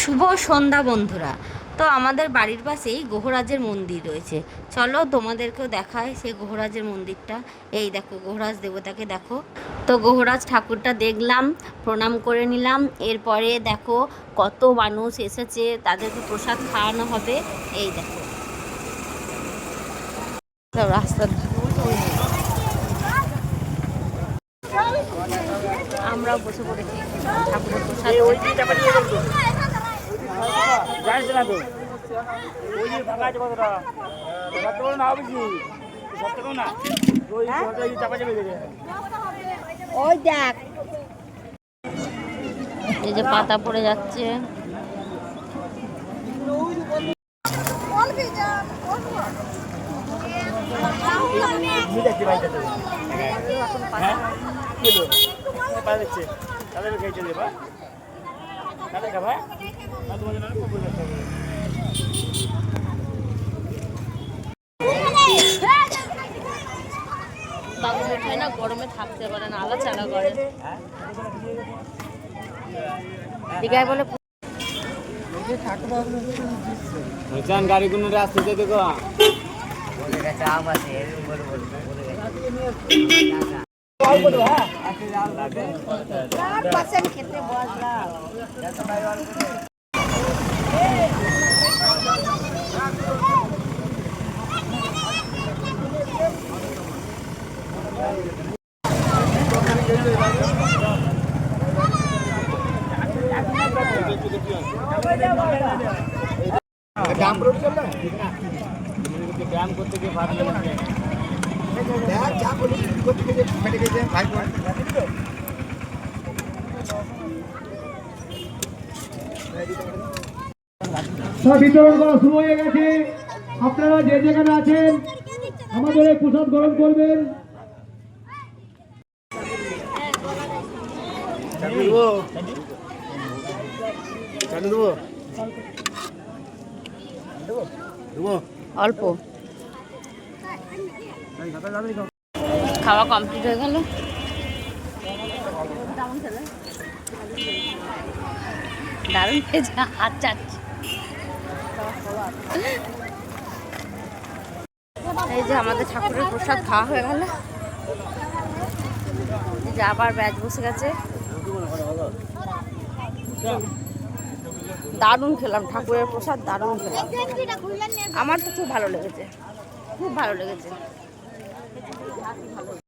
শুভ সন্ধ্যা বন্ধুরা। তো আমাদের বাড়ির পাশেই গোহরাজের মন্দির রয়েছে। চলো তোমাদেরকেও দেখায় সেই গোহরাজের মন্দিরটা। এই দেখো, গোহরাজ দেবতাকে দেখো। তো গোহরাজ ঠাকুরটা দেখলাম, প্রণাম করে নিলাম। এরপরে দেখো কত মানুষ এসেছে, তাদেরকে প্রসাদ খাওয়ানো হবে। এই দেখো। সব রাস্তার আমরাও বসে পড়েছি। ঠাকুরের প্রসাদ। জানিস না তো ওই যে ফাঁকা আছে কতটা সত্য করে না বেশি সত্য করে না। ওই এই চাপা চাপে গেছে ওই দেখ এই যে পাতা পড়ে যাচ্ছে দেখতে পাই যাতে হ্যাঁ? কি হলো পা দেখছে তাদের খেয়ে চলে বা তাদের খাবা না তোমার জন্য খুব বুঝতে হবে বাবু মিঠাই না গরমে থাকতে পারে না আলা বলে। বিতরণ করা শুরু হয়ে গেছে। আপনারা যে যেখানে আছেন আমাদের প্রসাদ গ্রহণ করবেন। অল্প। খাওয়া কমপ্লিট হয়ে গেল। দারুণ খেয়েছে এই যে আমাদের ঠাকুরের প্রসাদ খাওয়া হয়ে গেল। যে আবার ব্যাচ বসে গেছে। দারুণ খেলাম, ঠাকুরের প্রসাদ দারুণ খেলাম। আমার তো খুব ভালো লেগেছে। খুব ভালো লেগেছে।